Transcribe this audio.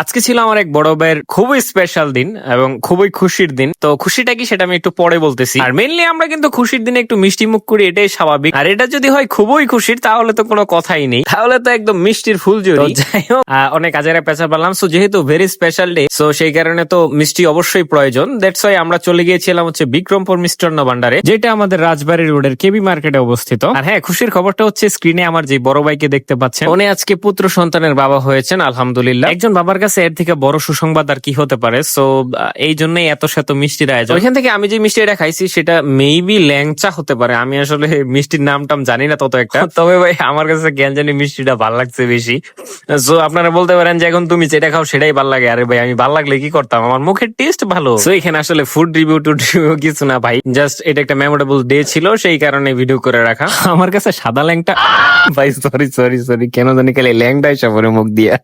আজকে ছিল আমার এক বড় ভাইয়ের খুবই স্পেশাল দিন এবং খুবই খুশির দিন। তো খুশিটা কি সেটা আমি একটু পরে বলতেছি। আর মেনলি আমরা কিন্তু খুশির দিনে একটু মিষ্টি মুখ করি, এটাই স্বাভাবিক। আর এটা যদি হয় খুবই খুশির, তাহলে তো কোনো কথাই নেই। তাহলে তো একদম মিষ্টির ফুল জড়ি। যাই হোক অনেক আজারে পেঁচা পারলাম সো যেহেতু ভেরি স্পেশাল ডে সো সেই কারণে তো মিষ্টি অবশ্যই প্রয়োজন। দ্যাটস ওয়াই আমরা চলে গিয়েছিলাম হচ্ছে বিক্রমপুর মিষ্টান্ন ভান্ডারে যেটা আমাদের রাজবাড়ী রোডের কেবি মার্কেটে অবস্থিত। আর হ্যাঁ খুশির খবরটা হচ্ছে স্ক্রিনে আমার যে বড় ভাইকে দেখতে পাচ্ছেন, উনি আজকে পুত্র সন্তানের বাবা হয়েছেন, আলহামদুলিল্লাহ। একজন বাবার কাছে এর থেকে বড় সুসংবাদ আর কি হতে পারে। সো এই জন্যই এত শত মিষ্টির আয়োজন ওইখান থেকে আমি যে মিষ্টিটা খাইছি সেটা মেবি ল্যাংচা হতে পারে। আমি আসলে মিষ্টির নাম টাম জানি না তত একটা। তবে ভাই আমার কাছে জ্ঞান জানি মিষ্টিটা ভালো লাগছে বেশি। সো আপনারা বলতে পারেন যে এখন তুমি যেটা খাও সেটাই ভালো লাগে। আরে ভাই আমি ভালো লাগলে কি করতাম? আমার মুখের টেস্ট ভালো। সো এখানে আসলে ফুড রিভিউ টু রিভিউ কিছু না ভাই। জাস্ট এটা একটা মেমোরেবল ডে ছিল সেই কারণে ভিডিও করে রাখা। আমার কাছে সাদা ল্যাংটা ভাই সরি সরি সরি কেন জানি খালি ল্যাংটা এসে পরে মুখ দিয়া।